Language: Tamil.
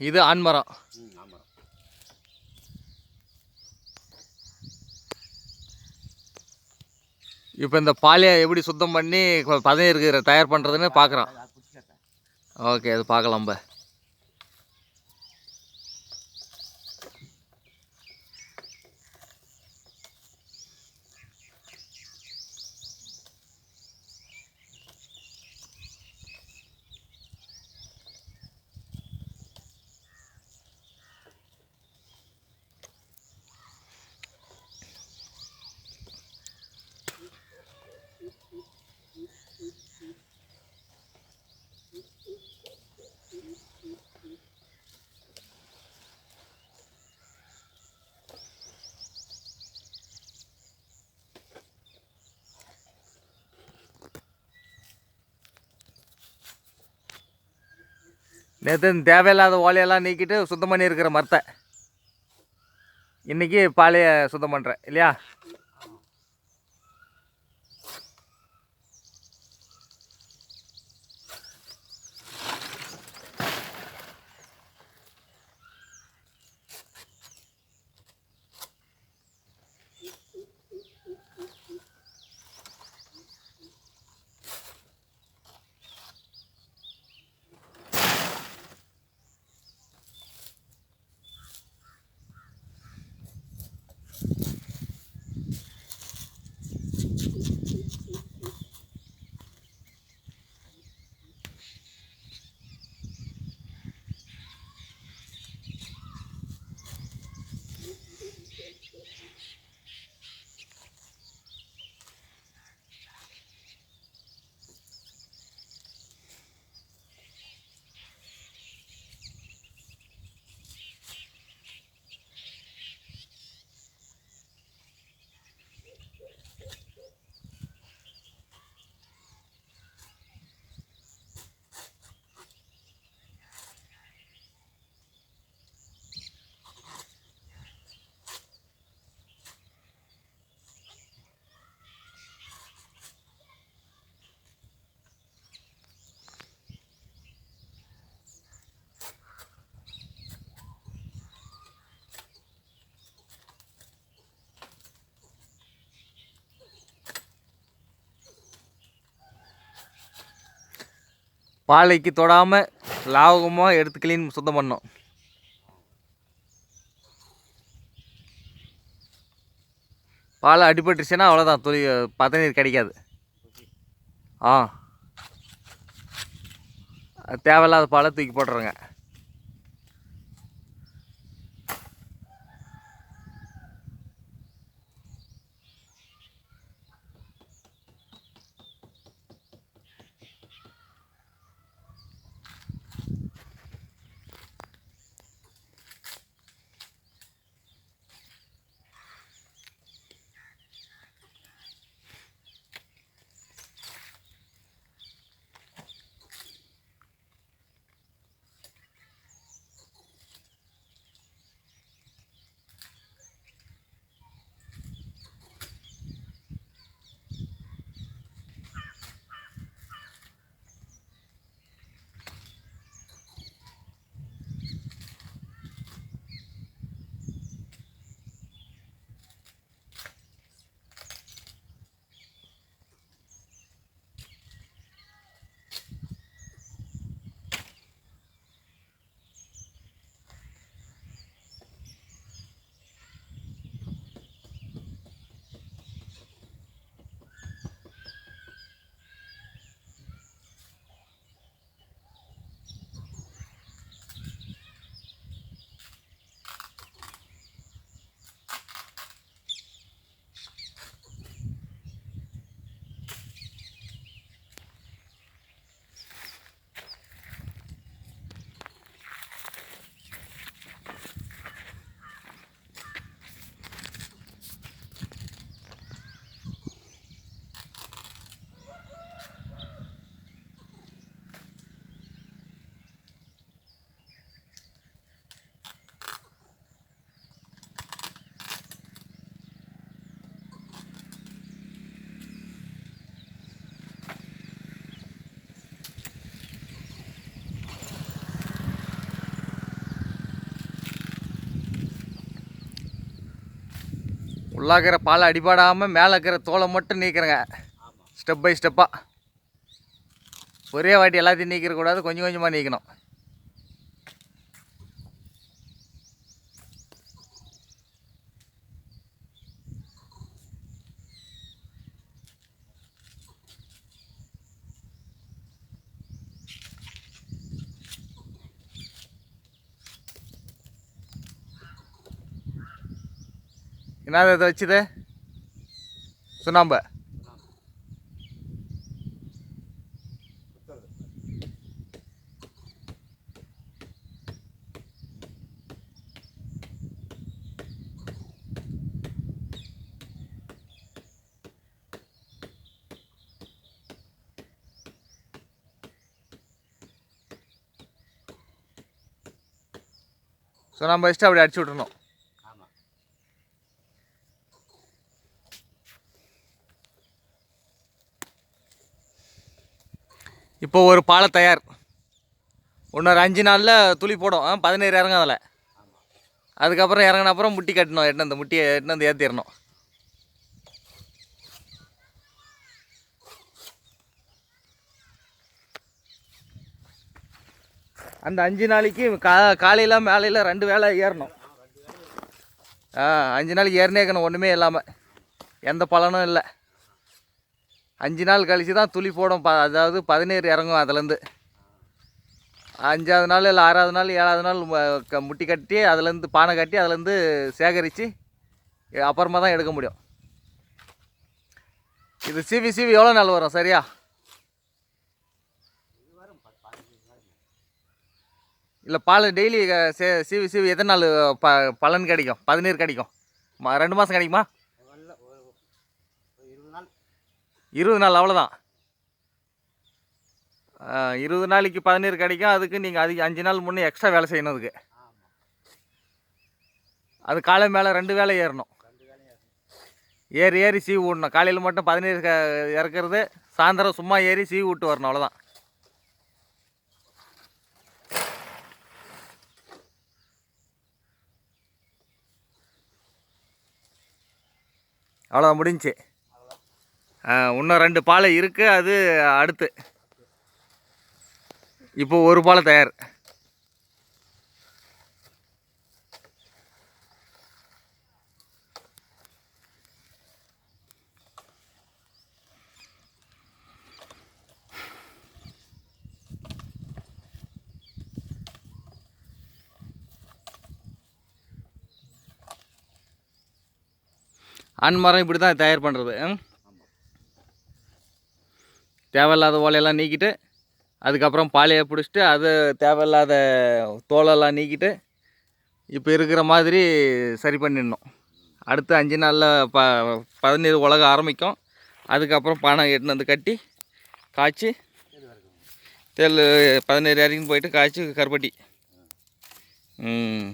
இது ஆண்மரம். ம் ஆமாம் இப்போ இந்த பாலியை எப்படி சுத்தம் பண்ணி கொ- பதநீருக்கு தயார் பண்ணுறதுன்னு பார்க்குறோம் ஓகே அது பார்க்கலாம் நேற்று தேவையில்லாத ஓலையெல்லாம் நீக்கிட்டு சுத்தம் பண்ணியிருக்கிற மரத்தை. இன்றைக்கி பாலையை சுத்தம் பண்ணுறேன் இல்லையா? பாலைக்கு தொடாமல் லாவகமாக எடுத்து கிளீன் சுத்தம் பண்ணோம் பாலை அடிபட்டுருச்சுன்னா அவ்வளோதான் துளி பதநீர் கிடைக்காது. ஆ. தேவையில்லாத பாலை தூக்கி போட்டுருங்க. உள்ளாக்கிற பாலை அடிபடாமல் மேலே இருக்கிற தோலை மட்டும் நீக்கிறேங்க. ஸ்டெப் பை ஸ்டெப்பாக ஒரே வாட்டி எல்லாத்தையும் நீக்கிறக்கூடாது கொஞ்சம் கொஞ்சமாக நீக்கணும். என்னது அதை வச்சுது? சுண்ணாம்பு. சுண்ணாம்பு வச்சுட்டு அப்படி அடிச்சு விட்றணும் இப்போ ஒரு பாலை தயார். இன்னொரு அஞ்சு நாளில் துளி போடும். ஆ, பதினேழு இறங்கும் அதில். அதுக்கப்புறம் இறங்கின அப்புறம் முட்டி கட்டணும். எட்டு அந்த முட்டியை எட்டு வந்து ஏற்றிடணும் அந்த அஞ்சு நாளைக்கு கா காலையில் மேலையில் ரெண்டு வேலை ஏறணும். ஆ அஞ்சு நாளைக்கு ஏறினே இருக்கணும். ஒன்றுமே இல்லாமல் எந்த பலனும் இல்லை. அஞ்சு நாள் கழிச்சு தான் துளி போடும். ப அதாவது பதினேறு இறங்கும் அதுலேருந்து. அஞ்சாவது நாள் இல்லை ஆறாவது நாள் ஏழாவது நாள் க- முட்டி கட்டி அதுலேருந்து பானை கட்டி அதுலேருந்து சேகரித்து அப்புறமா தான் எடுக்க முடியும். இது சிவி சிவி எவ்வளோ நாள் வரும் சரியா? இல்லை பால் டெய்லி சே சிவி சிவி எத்தனை நாள் ப பலன் கிடைக்கும்? பதினேழு கிடைக்கும். ரெண்டு மாதம் கிடைக்குமா வரல ஒரு ஒரு இருபது நாள் இருபது நாள் அவ்வளோதான் இருபது நாளைக்கு பதினேழு கிடைக்கும். அதுக்கு நீங்கள் அதுக்கு அஞ்சு நாள் முன்னே எக்ஸ்ட்ரா வேலை செய்யணும் அதுக்கு. அது காலை மேலே ரெண்டு வேலை ஏறணும். ஏறி ஏறி சீ விடணும் காலையில் மட்டும் பதினேழு க- இறக்குறது சாயந்தரம் சும்மா ஏறி சீ விட்டு வரணும் அவ்வளோதான் அவ்வளோதான் முடிஞ்சுச்சு இன்னும் ரெண்டு பாலை இருக்குது அது அடுத்து. இப்போ ஒரு பாலை தயார். அன்மரம் இப்படி தான் தயார் பண்ணுறது தேவையில்லாத ஓலையெல்லாம் நீக்கிட்டு அதுக்கப்புறம் பாலையை பிடிச்சிட்டு அது தேவையில்லாத தோலெல்லாம் நீக்கிட்டு இப்போ இருக்கிற மாதிரி சரி பண்ணிடணும். அடுத்து அஞ்சு நாளில் ப பதினேழு உலக ஆரம்பிக்கும். அதுக்கப்புறம் பானை எட்டுன்னு வந்து கட்டி காய்ச்சி தெல் பதினேழு வரைக்கும் போயிட்டு காய்ச்சி கருப்பட்டி. ம்.